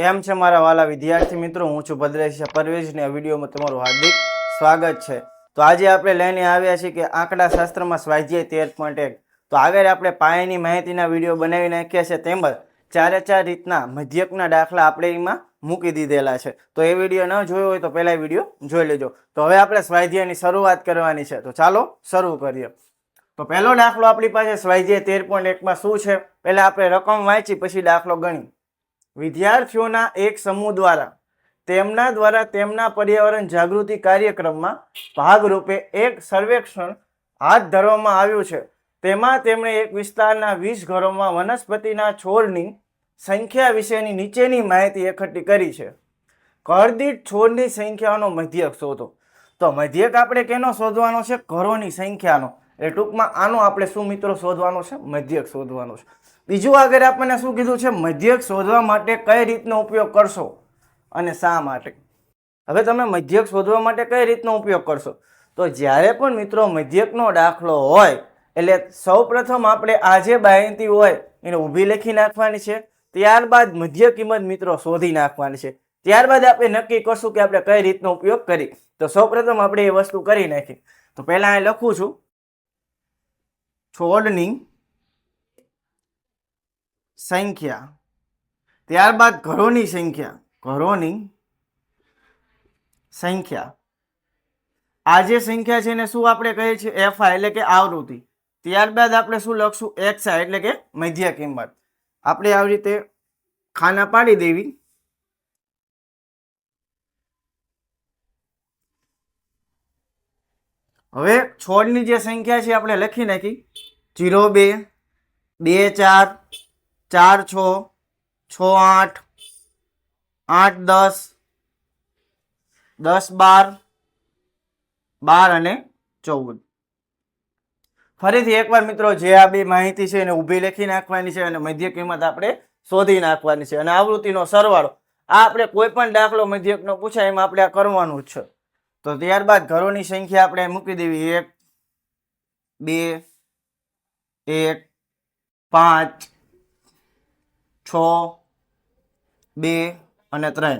કેમ છે મારા વાલા વિદ્યાર્થી મિત્રો? હું છું ભદ્રેશ પરવેશની આ વિડીયોમાં તમારું હાર્દિક સ્વાગત છે. તો આજે આપણે લઈને આવ્યા છીએ કે આંકડા શાસ્ત્રમાં સ્વાધ્યાય તેર પોઈન્ટ એક. તો આગળ આપણે પાયાની માહિતીના વીડિયો બનાવી નાખ્યા છે. તેમજ ચારે ચાર રીતના મધ્યકના દાખલા આપણે એમાં મૂકી દીધેલા છે. તો એ વીડિયો ન જોયો હોય તો પહેલાં વીડિયો જોઈ લેજો. તો હવે આપણે સ્વાધ્યાયની શરૂઆત કરવાની છે. તો ચાલો શરૂ કરીએ. તો પહેલો દાખલો આપણી પાસે સ્વાધ્યાય તેર પોઈન્ટ એકમાં શું છે? પહેલાં આપણે રકમ વાંચી, પછી દાખલો ગણી. વિદ્યાર્થીઓના એક સમૂહ દ્વારા તેમના દ્વારા તેમના પર્યાવરણ જાગૃતિ કાર્યક્રમમાં ભાગરૂપે એક સર્વેક્ષણ હાથ ધરવામાં આવ્યું છે. તેમાં તેમણે એક વિસ્તારના વીસ ઘરોમાં વનસ્પતિના છોડની સંખ્યા વિશેની નીચેની માહિતી એકઠી કરી છે. કરદીઠ છોડની સંખ્યાનો મધ્યક શોધો તો મધ્યક આપણે કેનો શોધવાનો છે? ઘરોની સંખ્યાનો. એ ટૂંકમાં આનો આપણે શું મિત્રો શોધવાનો છે? મધ્યક શોધવાનો છે. બીજું આગળ આપણને શું કીધું છે, મધ્યક શોધવા માટે કઈ રીતનો ઉપયોગ કરશો અને શા માટે? હવે તમે મધ્યક શોધવા માટે કઈ રીતનો ઉપયોગ કરશો? તો જ્યારે પણ મિત્રો મધ્યકનો દાખલો હોય, એટલે સૌપ્રથમ આપણે આ જે બાયંતી હોય, એને ઊભી લખી નાખવાની છે. ત્યારબાદ મધ્ય કિંમત મિત્રો શોધી નાખવાની છે. ત્યારબાદ આપણે નક્કી કરશું કે આપણે કઈ રીતનો ઉપયોગ કરી. તો સૌપ્રથમ આપણે એ વસ્તુ કરી નાખી તો પહેલાં અહીં લખું છું. છોડની સંખ્યા. ત્યારબાદ ઘરોની સંખ્યા. ઘરોની સંખ્યા. આ જે સંખ્યા છે એને શું આપણે કહીએ છીએ? એફઆઈ એટલે કે આવૃત્તિ. ત્યારબાદ આપણે શું લખશું? એક્સ એટલે કે મધ્ય કિંમત. આપણે આવી રીતે ખાના પાડી દેવી. હવે છોડની જે સંખ્યા છે આપણે લખી નાખી. જીરો બે બે ચાર ચાર છ છ આઠ આઠ દસ દસ બાર બાર અને ચૌદ. ફરીથી એકવાર મિત્રો જે આ બે માહિતી છે એને ઊભી લખી નાખવાની છે અને મધ્ય કિંમત આપણે શોધી નાખવાની છે. અને આવૃત્તિનો સરવાળો, આ આપણે કોઈ પણ દાખલો મધ્યકનો પૂછાય એમાં આપણે આ કરવાનું છે. તો ત્યારબાદ ઘરોની સંખ્યા આપણે મૂકી દેવી. એક, બે, એક, પાંચ છ, બે અને ત્રણ.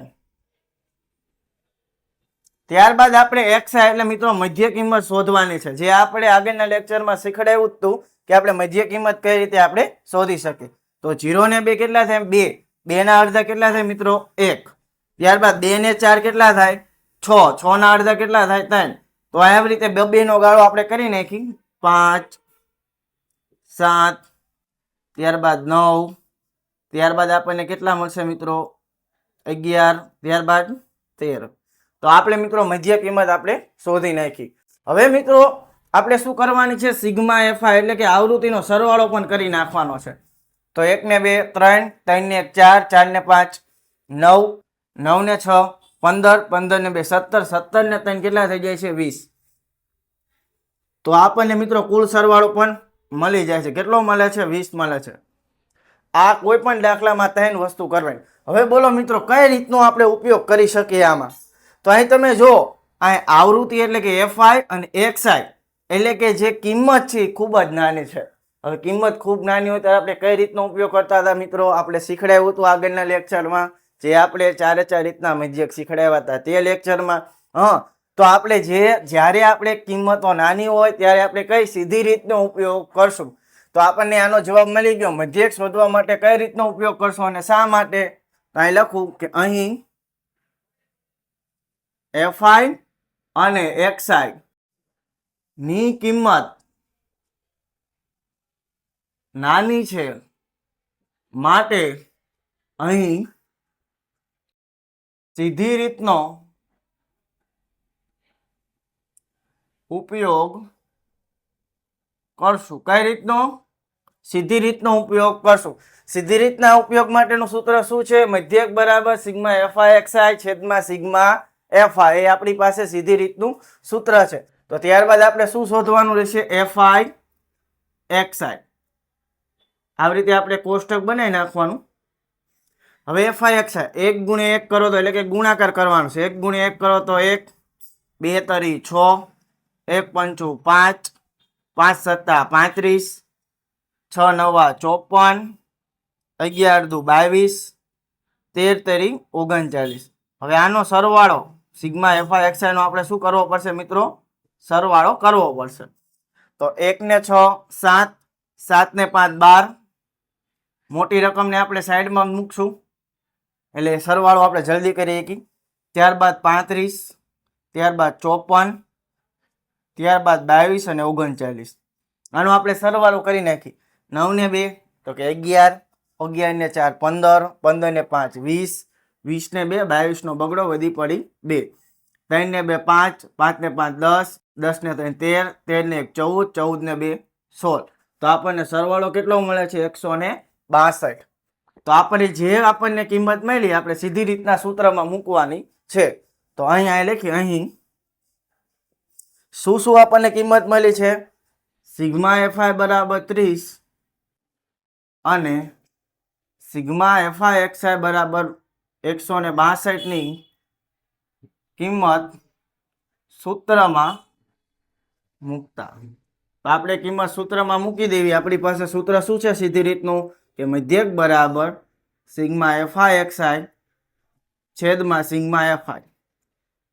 ત્યારબાદ આપણે એક્સ એટલે મિત્રો મધ્ય કિંમત શોધવાની છે. જે આપણે આગળના લેક્ચરમાં શીખડાયું હતું કે આપણે મધ્ય કિંમત કઈ રીતે આપણે શોધી શકીએ. તો જીરો ને બે કેટલા થાય? બે. બે ના અડધા કેટલા થાય મિત્રો? એક. ત્યારબાદ બે ને ચાર કેટલા થાય? છ. છ ના અડધા કેટલા થાય? ત્રણ. તો આવી રીતે બે બે નો ગાળો આપણે કરી નાખી. પાંચ, સાત, ત્યારબાદ નવ ત્યારબાદ આપણને કેટલા મળશે મિત્રો? અગિયાર, ત્યારબાદ તેર. તો આપણે મિત્રો મધ્ય કિંમત આપણે શોધી નાખી. હવે મિત્રો, આપણે શું કરવાની છે? સિગ્મા એફઆઈ એટલે કે આવૃત્તિનો સરવાળો પણ કરી નાખવાનો છે. તો એક ને બે, ત્રણ ત્રણ ને એક ચાર ચાર ને પાંચ, નવ નવ ને છ, પંદર પંદર ને બે, સત્તર સત્તર ને ત્રણ કેટલા થઈ જાય છે? વીસ. તો આપણને મિત્રો કુલ સરવાળો પણ મળી જાય છે. કેટલો મળે છે? વીસ મળે છે. આ કોઈ પણ દાખલામાં ત્રણ વસ્તુ કરવાની. હવે બોલો મિત્રો, કઈ રીતનો આપણે ઉપયોગ કરી શકીએ આમાં? તો અહીં તમે જો અહીં આવૃત્તિ એટલે કે એફઆઈ અને એક્સઆઈ એટલે કે જે કિંમત છે ખૂબ જ નાની છે. હવે કિંમત ખૂબ નાની હોય ત્યારે આપણે કઈ રીતનો ઉપયોગ કરતા હતા મિત્રો? આપણે શીખડાયું હતું આગળના લેક્ચરમાં, જે આપણે ચારે ચાર રીતના મેજિક શીખડાવ્યા હતા તે લેક્ચરમાં. હા, તો આપણે જે, જ્યારે આપણે કિંમતો નાની હોય ત્યારે આપણે કઈ સીધી રીતનો ઉપયોગ કરશું? તો આપણને આનો જવાબ મળી ગયો. મધ્યક શોધવા માટે કઈ રીતનો ઉપયોગ કરશો અને શા માટે? તો અહીં લખું કે અહીં એફઆઈ અને એક્સઆઈ ની કિંમત નાની છે માટે અહીં સીધી રીતનો ઉપયોગ કરશું? કઈ રીતનો? સીધી રીતનો ઉપયોગ કરશું. સીધી રીતના ઉપયોગ માટેનું સૂત્ર શું છે? મધ્યક બરાબર sigma F I X I છેદમાં સિગ્મા એફઆઈ એ આપણી પાસે સીધી રીતનું સૂત્ર છે. તો ત્યારબાદ આપણે શું શોધવાનું રહેશે? એફઆઈ એક્સઆઈ આવી રીતે આપણે કોષ્ટક બનાવી નાખવાનું. હવે એફઆઈ એક્સઆઈ એક ગુણ્યા એક કરો તો એટલે કે ગુણાકાર કરવાનો છે. એક ગુણ્યા એક કરો તો એક, બે તરી છ, એક પંચું પાંચ. પાંચ સત્તા પાંત્રીસ, છ નવા ચોપન, અગિયાર દુ બાવીસ, તેર તેરી ઓગણચાલીસ. હવે આનો સરવાળો, સિગ્મા એફઆઈ એક્સઆઈનો આપણે શું કરવો પડશે મિત્રો? સરવાળો કરવો પડશે. તો એકને છ, સાત, સાતને પાંચ, બાર. મોટી રકમને આપણે સાઈડમાં મૂકશું. એટલે સરવાળો આપણે જલ્દી કરી શકીએ. ત્યારબાદ પાંત્રીસ, ત્યારબાદ ચોપન ત્યારબાદ બાવીસ અને ઓગણચાલીસ. આનો આપણે સરવાળો કરી નાખી. નવ ને બે, તો કે અગિયાર અગિયાર ને ચાર, પંદર પંદર ને પાંચ, વીસ વીસ ને બે બાવીસનો બગડો વધી પડી બે. ત્રણ ને બે, પાંચ પાંચ ને પાંચ, દસ દસ ને ત્રણ, તેર તેર ને એક, ચૌદ ચૌદ ને બે, સોળ. તો આપણને સરવાળો કેટલો મળે છે? એકસો ને બાસઠ. તો આપણે જે આપણને કિંમત મળી, આપણે સીધી રીતના સૂત્રમાં મૂકવાની છે. તો અહીં અહીં લખી, અહીં શું શું આપણને કિંમત મળી છે? સિગ્મા એફઆઈ બરાબર ત્રીસ અને સિગ્મા એફઆઈ એક્સઆઈ બરાબર એકસો ને બાસઠની કિંમત સૂત્રમાં મૂકતા. તો આપણે કિંમત સૂત્રમાં મૂકી દેવી. આપણી પાસે સૂત્ર શું છે? સીધી રીતનું કે મધ્યક બરાબર સિગ્મા એફઆઈ એક્સઆઈ છેદમાં sigma FI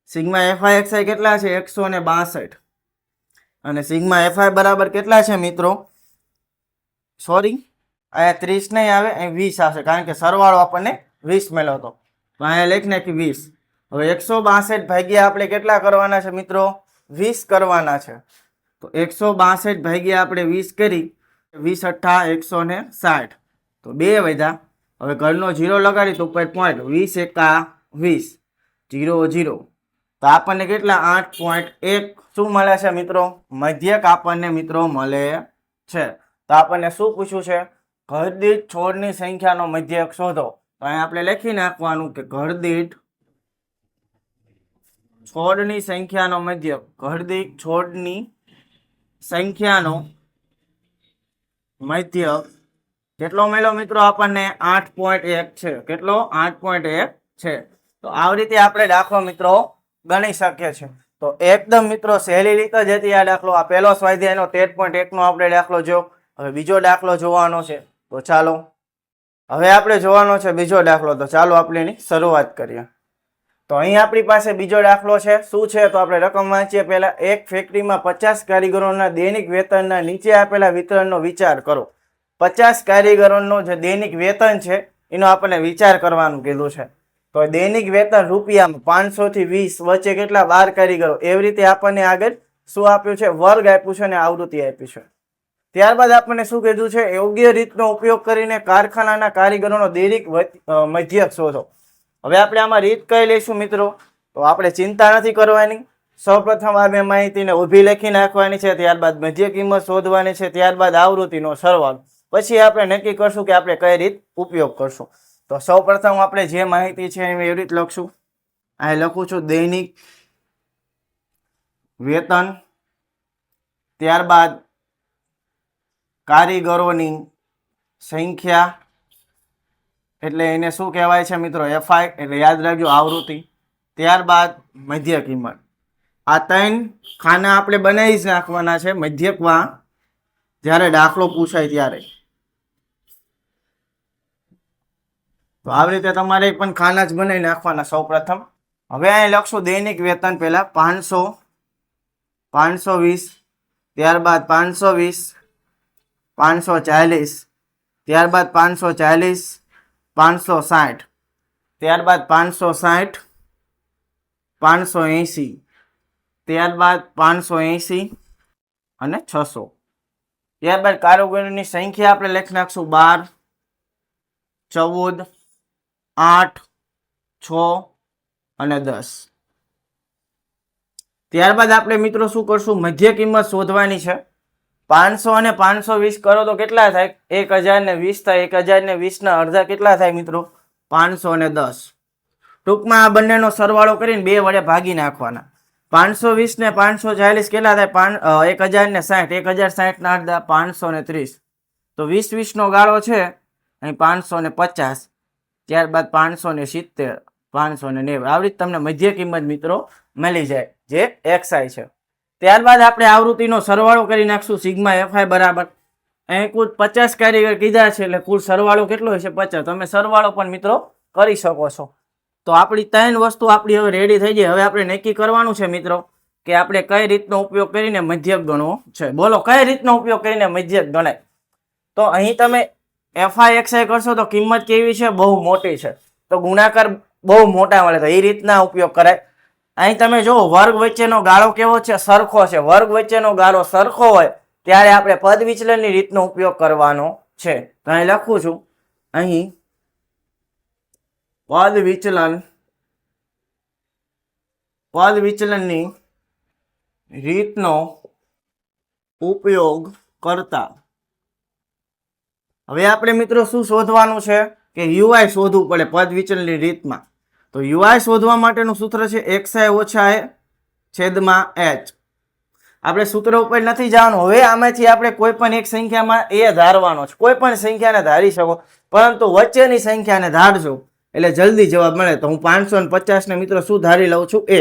sigma FI XI કેટલા છે? એકસો ને બાસઠ. અને સિગ્મા એફઆઈ બરાબર કેટલા છે મિત્રો? સોરી અહીંયા ત્રીસ નહીં આવે, અહીં વીસ આવશે, કારણ કે સરવાળો આપણને વીસ મેળો હતો. તો અહીંયા લેખને નાખી વીસ. હવે એકસો બાસઠ ભાગ્યા આપણે કેટલા કરવાના છે મિત્રો? વીસ કરવાના છે. તો એકસો બાસઠ ભાગ્યા આપણે વીસ કરી, વીસ અઠ્ઠા, એકસો ને સાઠ. તો બે વધ્યા. હવે ઘરનો જીરો લગાડી તો ઉપર પોઈન્ટ વીસ એકા વીસ. જીરો જીરો તો આપણને કેટલા? આઠ પોઈન્ટ એક. શું મળે છે મિત્રો? મધ્યક આપણને મિત્રો મળે છે. તો આપણને શું પૂછ્યું છે? ઘરદીઠ છોડની સંખ્યાનો મધ્યક શોધો. તો અહીં આપણે લખી નાખવાનું કે ઘરદીઠ છોડની સંખ્યાનો મધ્યક. ઘરદીઠ છોડની સંખ્યાનો મધ્યક કેટલો મળ્યો મિત્રો આપણને? આઠ પોઈન્ટ એક છે. કેટલો? આઠ પોઈન્ટ એક છે. તો આવી રીતે આપણે દાખલો મિત્રો ગણી શકીએ છીએ. તો એકદમ મિત્રો સહેલી રીતે જ હતી આ દાખલો. આ પહેલો સ્વાધ્યાયનો તેર પોઈન્ટ એકનો આપણે દાખલો જોયો. હવે બીજો દાખલો જોવાનો છે. તો ચાલો. હવે આપણે જોવાનો છે બીજો દાખલો. તો ચાલો આપણે એની શરૂઆત કરીએ. તો અહીં આપણી પાસે બીજો દાખલો છે. શું છે? તો આપણે રકમ વાંચીએ પહેલાં. એક ફેક્ટરીમાં પચાસ કારીગરોના દૈનિક વેતનના નીચે આપેલા વિતરણનો વિચાર કરો. પચાસ કારીગરોનો જે દૈનિક વેતન છે, એનો આપણને વિચાર કરવાનું કીધું છે. તો દૈનિક વેતન રૂપિયામાં પાંચસો થી વીસ વચ્ચે કેટલા બાર કારીગરો? એવી રીતે આપણને આગળ શું આપ્યું છે? વર્ગ આપ્યું છે અને આવૃત્તિ આપી છે. ત્યારબાદ આપણને શું કીધું છે? યોગ્ય રીતનો ઉપયોગ કરીને કારખાનાના કારીગરોનો દૈનિક મધ્યક શોધો. હવે આપણે આમાં રીત કઈ લઈશું મિત્રો? તો આપણે ચિંતા નથી કરવાની. સૌપ્રથમ આ બે માહિતીને ઊભી લખી નાખવાની છે, ત્યારબાદ મધ્ય કિંમત શોધવાની છે, ત્યારબાદ આવૃત્તિનો સરવાળો. પછી આપણે નક્કી કરશું કે આપણે કઈ રીત ઉપયોગ કરશું. તો સૌપ્રથમ આપણે જે માહિતી છે એવી રીત લખશું. અહીં લખું છું, દૈનિક વેતન, ત્યારબાદ કારીગરોની સંખ્યા, એટલે એને શું કહેવાય છે મિત્રો? એફઆઈ એટલે યાદ રાખજો, આવૃત્તિ. ત્યારબાદ મધ્ય કિંમત. આ ત્રણ ખાના આપણે બનાવી જ નાખવાના છે, મધ્યકમાં. જ્યારે દાખલો પૂછાય ત્યારે. તો આવી રીતે તમારે પણ ખાના જ બનાવી નાખવાના સૌ પ્રથમ. હવે અહીં લખશું દૈનિક વેતન પહેલાં પાંચસો પાંચસો વીસ, ત્યારબાદ પાંચસો વીસ, પાંચસો ચાલીસ, ત્યારબાદ પાંચસો ચાલીસ, પાંચસો સાઠ, ત્યારબાદ પાંચસો સાઠ, પાંચસો એંસી, ત્યારબાદ પાંચસો એંસી અને છસો. ત્યારબાદ કારોબારીની સંખ્યા આપણે લખી નાખશું બાર, ચૌદ આઠ, છ અને દસ. ત્યારબાદ આપણે મિત્રો શું કરશું? મધ્ય કિંમત શોધવાની છે. પાંચસો અને પાંચસો વીસ કરો તો કેટલા થાય? એક હજાર ને વીસ થાય. એક હજાર ને વીસના અડધા કેટલા થાય મિત્રો? પાંચસો અને દસ. ટૂંકમાં આ બંનેનો સરવાળો કરીને બે વડે ભાગી નાખવાના. પાંચસો વીસ ને પાંચસો ચાલીસ કેટલા થાય? એક હજાર ને સાઠ. એક હજાર સાઠના અડધા પાંચસો ને ત્રીસ. તો વીસ વીસનો ગાળો છે. અહીં પાંચસો ને પચાસ. ત્યારબાદ પાંચસો ને સિત્તેર, પાંચસો ને નેવું. આવી રીતે તમને મધ્ય કિંમત મિત્રો મળી જાય, જે એક્સઆઈ છે. ત્યારબાદ આપણે આવૃત્તિનો સરવાળો કરી નાખશું, સિગ્મા એફઆઈ બરાબર. અહીં કુલ પચાસ કારીગર કીધા છે, એટલે કુલ સરવાળો કેટલો હશે? પચાસ. તમે સરવાળો પણ મિત્રો કરી શકો છો. તો આપણી ત્રણ વસ્તુ આપણી હવે રેડી થઈ ગઈ. હવે આપણે નક્કી કરવાનું છે મિત્રો કે આપણે કઈ રીતનો ઉપયોગ કરીને મધ્યક ગણવો છે. બોલો, કઈ રીતનો ઉપયોગ કરીને મધ્યક ગણાય? તો અહીં તમે એફઆઈ એક્સઆઈ કરશો તો કિંમત કેવી છે? બહુ મોટી છે. તો ગુણાકાર બહુ મોટા મળે તો એ રીતના ઉપયોગ કરાય. અહીં તમે જો વર્ગ વચ્ચેનો ગાળો કેવો છે? સરખો છે. વર્ગ વચ્ચેનો ગાળો સરખો હોય ત્યારે આપણે પદ વિચલનની રીતનો ઉપયોગ કરવાનો છે. તો અહીં લખું છું. અહીં પદ વિચલન, પદ વિચલનની રીતનો ઉપયોગ કરતા હવે આપણે મિત્રો શું શોધવાનું છે કે યુઆઈ શોધવું પડે પદ વિચલનની રીતમાં. તો યુઆઈ શોધવા માટેનું સૂત્ર છે એક્સઆઈ ઓછા એ છેદમાં એચ આપણે સૂત્ર ઉપર નથી જવાનું. હવે આમાંથી આપણે કોઈ પણ એક સંખ્યામાં એ ધારવાનો છે. કોઈ પણ સંખ્યાને ધારી શકો, પરંતુ વચ્ચેની સંખ્યાને ધારજો. એટલે જલ્દી જવાબ મળે. તો હું પાંચસો ને પચાસને મિત્રો શું ધારી લઉં છું? એ.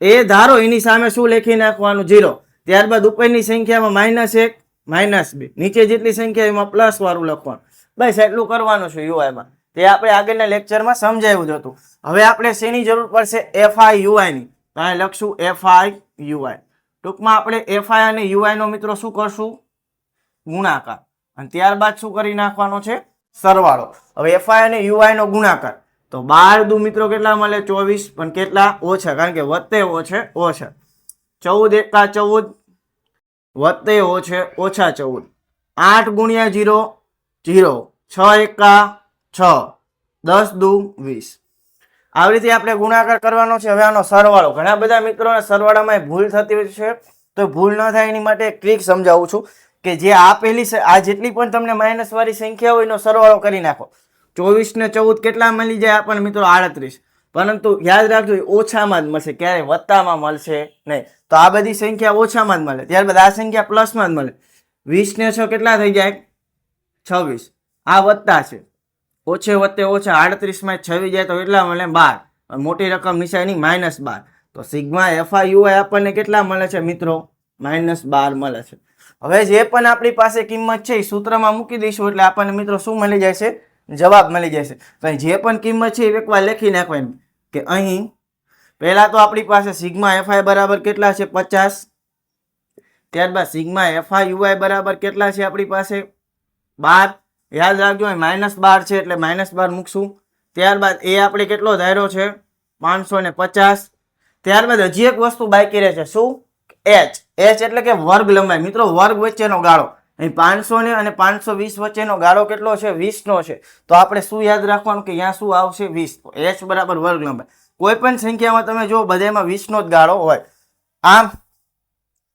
એ ધારો, એની સામે શું લખી નાખવાનું? જીરો. ત્યારબાદ ઉપરની સંખ્યામાં માઇનસ એક માઇનસ બે. નીચે જેટલી સંખ્યા એમાં પ્લસ વાળું લખવાનું. બસ એટલું કરવાનું છે યુઆઈમાં તે આપણે આગળના લેક્ચરમાં સમજાવ્યું જ હતું. હવે આપણે શેની જરૂર પડશે? એફઆઈ યુઆઈની તો અહીં લખશું એફઆઈ યુઆઈ ટૂંકમાં આપણે એફઆઈ અને યુઆઈનો મિત્રો શું કરશું? ગુણાકાર. અને ત્યારબાદ શું કરી નાખવાનો છે? સરવાળો. હવે એફઆઈ અને યુઆઈનો ગુણાકાર. તો બાર દુ મિત્રો કેટલા મળે? ચોવીસ. પણ કેટલા? ઓછા. કારણ કે વત્તે ઓછે, ઓછા. ચૌદ એકા ચૌદ. વત્તે ઓછે, ઓછા ચૌદ. આઠ ગુણ્યા જીરો જીરો. છ એકા, છ. દસ દુ વીસ. આવી રીતે આપણે ગુણાકાર કરવાનો છે. હવે આનો સરવાળો. ઘણા બધા મિત્રોને સરવાળામાં ભૂલ થતી હોય છે. તો ભૂલ ન થાય એની માટે ટ્રીક સમજાવું છું કે જે આપેલી પહેલી આ જેટલી પણ તમને માઇનસવાળી સંખ્યા હોય એનો સરવાળો કરી નાખો. ચોવીસ ને ચૌદ કેટલા મળી જાય આપણને મિત્રો? આડત્રીસ. પરંતુ યાદ રાખજો ઓછામાં જ મળશે. ક્યારે? વત્તામાં મળશે નહીં. તો આ બધી સંખ્યા ઓછામાં જ મળે. ત્યારબાદ આ સંખ્યા પ્લસમાં જ મળે. વીસ ને છ કેટલા થઈ જાય છવ્વીસ. આ વત્તા છે. ઓછે વત્તે ઓછા આડત્રીસમાં છવ્વીસ જાય તો કેટલા મળે? બાર. મોટી રકમ નિશાની માઇનસ બાર. તો સિગ્મા એફઆઈયુઆઈ આપણને કેટલા મળે છે મિત્રો? માઇનસ બાર મળે છે. હવે જે પણ આપણી પાસે કિંમત છે, એ સૂત્રમાં મૂકી દઈશું. એટલે આપણને મિત્રો શું મળી જાય છે? જવાબ મળી છે. તો જે પણ કિંમત છે, એ એકવાર લખી નાખવાની કે અહીં? પહેલાં તો આપણી પાસે સિગ્મા એફઆઈ બરાબર કેટલા છે? પચાસ. ત્યારબાદ સિગ્મા એફઆઈ યુઆઈ બરાબર કેટલા છે આપણી પાસે? બાર. યાદ રાખજો, અહીં માઇનસ બાર છે એટલે માઇનસ બાર મૂકશું. ત્યારબાદ એ આપણે કેટલો ધાર્યો છે? પાંચસો ને પચાસ. ત્યારબાદ હજી એક વસ્તુ બાકી રહે છે. શું? એચ એચ એટલે કે વર્ગ લંબાઈ. મિત્રો, વર્ગ વચ્ચેનો ગાળો. અહીં પાંચસો ને અને પાંચસો વીસ વચ્ચેનો ગાળો કેટલો છે? વીસનો છે. તો આપણે શું યાદ રાખવાનું કે અહીંયા શું આવશે? વીસ. એચ બરાબર વર્ગ લંબાઈ કોઈ પણ સંખ્યામાં તમે જો બધામાં વીસનો જ ગાળો હોય. આમ,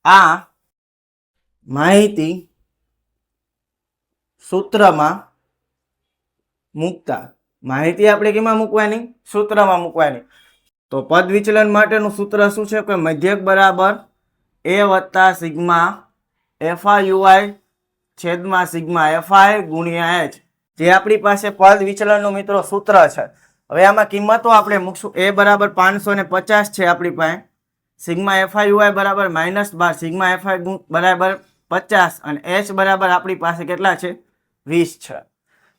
આ માહિતી સૂત્રમાં મૂકતા. માહિતી આપણે કેમાં મૂકવાની? સૂત્રમાં મૂકવાની. તો પદ વિચલન માટેનું સૂત્ર શું છે? કે મધ્યક બરાબર એ વત્તા સિગ્મા એફઆઈ યુઆઈ છેદમાં સિગ્મા એફઆઈ ગુણ્યા એચ. જે આપણી પાસે પદ વિચલનનું મિત્રો સૂત્ર છે. હવે આમાં કિંમતો આપણે મૂકશું. એ બરાબર પાંચસો ને પચાસ છે આપણી પાસે. સિગ્મા એફઆઈ યુઆઈ બરાબર માઇનસ બાર. સિગ્મા એફઆઈ બરાબર પચાસ અને એચ બરાબર આપણી પાસે કેટલા છે? વીસ છે.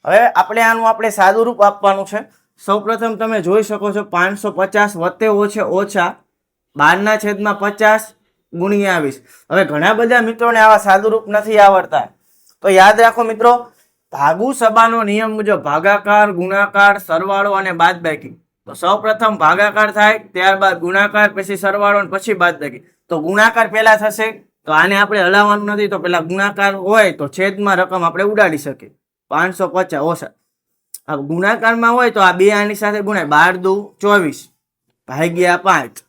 હવે આપણે આનું આપણે સાદું રૂપ આપવાનું છે. સૌપ્રથમ તમે જોઈ શકો છો પાંચસો પચાસ વત્તે ઓછે ઓછા બારના છેદમાં પચાસ ગુણ્યા વીસ. હવે ઘણા બધા મિત્રોને આવા સાદુરૂપ નથી આવડતા. તો યાદ રાખો મિત્રો, ભાગુ સભાનો નિયમ મુજબ ભાગાકાર, ગુણાકાર, સરવાળો અને બાદબાકી. તો સૌપ્રથમ ભાગાકાર થાય, ત્યારબાદ ગુણાકાર, પછી સરવાળો પછી બાદબાકી. તો ગુણાકાર પહેલા થશે, તો આને આપણે હલાવવાનું નથી, તો પેલા ગુણાકાર હોય તો છેદમાં રકમ આપણે ઉડાડી શકીએ. પાંચસો પચાસ, ઓછા. આ ગુણાકારમાં હોય તો આ બે આની સાથે ગુણાય, બાર દુ ચોવીસ ભાગ્યા પાંચ,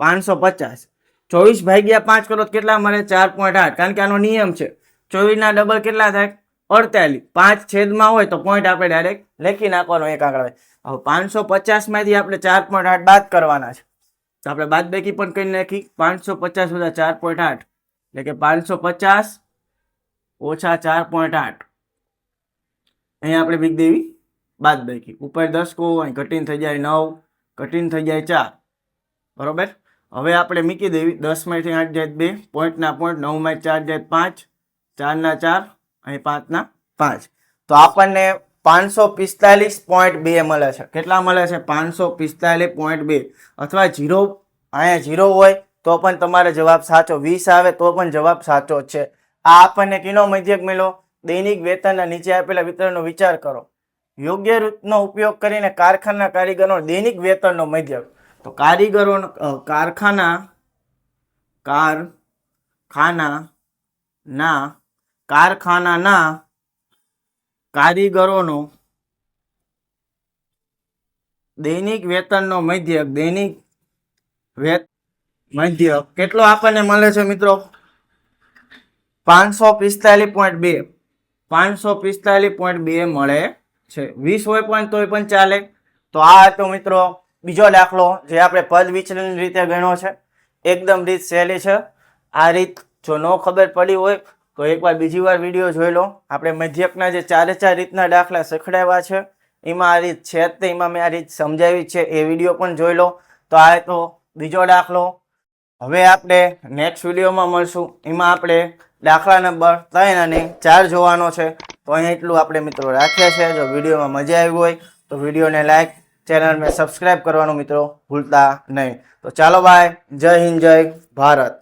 પાંચસો પચાસ. ચોવીસ ભાગ્યા પાંચ કરો કેટલા મળે? ચાર પોઈન્ટ આઠ. કારણ કે આનો નિયમ છે ચોવીસના ડબલ કેટલા થાય? અડતાલીસ. પાંચ છેદમાં હોય તો પોઈન્ટ આપણે ડાયરેક્ટ લખી નાખવાનો એક આંકડા હવે પાંચસો પચાસમાંથી આપણે ચાર પોઈન્ટ આઠ બાદ કરવાના છે. તો આપણે બાદ બેકી પણ કરી નાખી. પાંચસો પચાસ ઓછા ચાર પોઈન્ટ આઠ. એટલે કે પાંચસો પચાસ ઓછા ચાર પોઈન્ટ આઠ. અહીંયા આપણે બીક દેવી. બાદ બેકી. ઉપર દસ કહો, અહીં કઠિન થઈ જાય નવ, કઠિન થઈ જાય ચાર. બરોબર? હવે આપણે મૂકી દેવી. દસમાંથી આઠ જાય બે, પોઈન્ટના પોઈન્ટ નવમાં ચાર જાય પાંચ. ચારના ચાર અહીં પાંચના પાંચ. તો આપણને પાંચસો પિસ્તાલીસ પોઈન્ટ બે મળે છે. કેટલા મળે છે? પાંચસો પિસ્તાલીસ પોઈન્ટ બે. અથવા ઝીરો અહીંયા ઝીરો હોય તો પણ તમારે જવાબ સાચો. વીસ આવે તો પણ જવાબ સાચો છે. આ આપણને કિનો મધ્યક મેળો દૈનિક વેતનના નીચે આપેલા વિતરણનો વિચાર કરો. યોગ્ય રીતનો ઉપયોગ કરીને કારખાના કારીગરો દૈનિક વેતનનો મધ્યક. તો કારીગરો કારખાના કારખાના ના કારખાનાના કારીગરોનો દૈનિક વેતનનો મધ્યક દૈનિક વેત મધ્યક કેટલો આપણને મળે છે મિત્રો? પાંચસો પિસ્તાલીસ પોઈન્ટ બે. પાંચસો પિસ્તાલીસ પોઈન્ટ બે મળે છે. વીસ હોય પણ તોય પણ ચાલે. તો આ હતો મિત્રો બીજો દાખલો જે આપણે પદ વિચલન રીતે ગણ્યો છે. એકદમ રીત સહેલી છે. આ રીત જો ન ખબર પડી હોય તો એકવાર બીજી વાર વીડિયો જોઈ લો. આપણે મધ્યકના જે ચારે ચાર રીતના દાખલા શીખડાવ્યા છે, એમાં આ રીત છે તે, એમાં મેં આ રીત સમજાવી છે, એ વીડિયો પણ જોઈ લો. તો આ તો બીજો દાખલો. હવે આપણે નેક્સ્ટ વિડીયોમાં મળશું. એમાં આપણે દાખલા નંબર ત્રણ અને ચાર જોવાનો છે. તો અહીં એટલું આપણે મિત્રો રાખ્યા છે. જો વિડીયોમાં મજા આવી હોય, તો વિડીયોને લાઈક ચેનલને સબસ્ક્રાઈબ કરવાનું મિત્રો ભૂલતા નહીં. તો ચાલો બાય જય હિન્દ, જય ભારત.